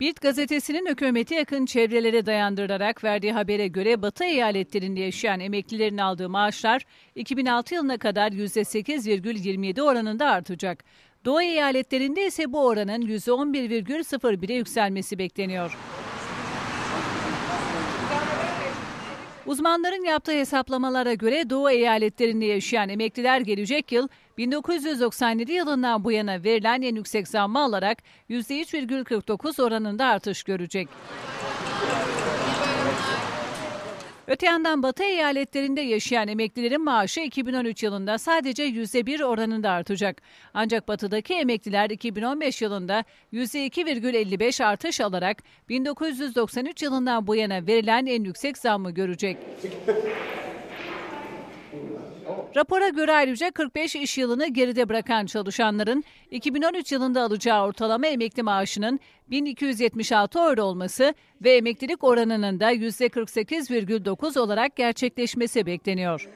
Bild gazetesinin hükümeti yakın çevrelere dayandırarak verdiği habere göre Batı eyaletlerinde yaşayan emeklilerin aldığı maaşlar 2006 yılına kadar %8,27 oranında artacak. Doğu eyaletlerinde ise bu oranın %11,01'e yükselmesi bekleniyor. Uzmanların yaptığı hesaplamalara göre Doğu eyaletlerinde yaşayan emekliler gelecek yıl 1997 yılından bu yana verilen en yüksek zammı alarak %3,49 oranında artış görecek. Öte yandan Batı eyaletlerinde yaşayan emeklilerin maaşı 2013 yılında sadece %1 oranında artacak. Ancak Batı'daki emekliler 2015 yılında %2,55 artış alarak 1993 yılından bu yana verilen en yüksek zammı görecek. Rapora göre ayrıca 45 iş yılını geride bırakan çalışanların 2013 yılında alacağı ortalama emekli maaşının 1276 euro olması ve emeklilik oranının da %48,9 olarak gerçekleşmesi bekleniyor.